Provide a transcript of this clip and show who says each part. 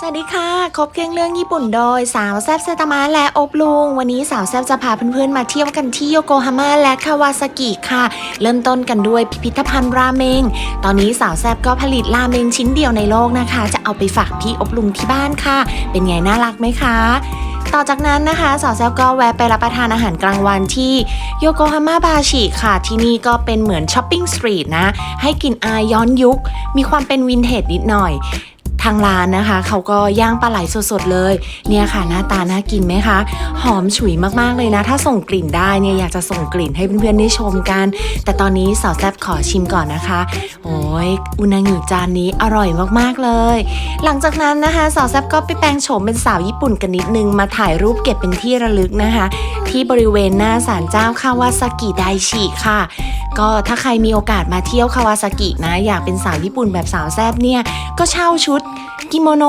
Speaker 1: สวัสดีค่ะ ครบเครื่องเรื่องญี่ปุ่นโดยสาวแซบเซตามะและอบลุง วันนี้สาวแซบจะพาเพื่อนๆมาเที่ยวกันที่โยโกฮาม่าและคาวาซากิค่ะ เริ่มต้นกันด้วยพิพิธภัณฑ์ราเมง ตอนนี้สาวแซบก็ผลิตราเมงชิ้นเดียวในโลกนะคะ จะเอาไปฝากพี่อบลุงที่บ้านค่ะ เป็นไงน่ารักไหมคะต่อจากนั้นนะคะสาวแซบก็แวะไปรับประทานอาหารกลางวันที่โยโกฮาม่าบาชิค่ะ ที่นี่ก็เป็นเหมือนช้อปปิ้งสตรีทนะ ให้กลินอายย้อนยุค มีความเป็นวินเทจนิดหน่อย ทางร้านนะคะ เขาก็ย่างปลาไหลสดๆเลย เนี่ยค่ะหน้าตาน่ากินไหมคะ หอมฉุยมากๆเลยนะ ถ้าส่งกลิ่นได้เนี่ยอยากจะส่งกลิ่นให้เพื่อนๆได้ชมกัน แต่ตอนนี้สาวแซบขอชิมก่อนนะคะ โอ้ยอุนางิจานนี้อร่อยมากๆเลย หลังจากนั้นนะคะสาวแซบก็ไปแปลงโฉมเป็นสาวญี่ปุ่นกันนิดนึงมาถ่ายรูปเก็บเป็นที่ระลึกนะคะ ที่บริเวณหน้าศาลเจ้าคาวาซากิไดชิค่ะก็ถ้าใครมีโอกาสมาเที่ยวคาวาซากินะ อยากเป็นสาวญี่ปุ่นแบบสาวแซบเนี่ย ก็เช่าชุดกิโมโน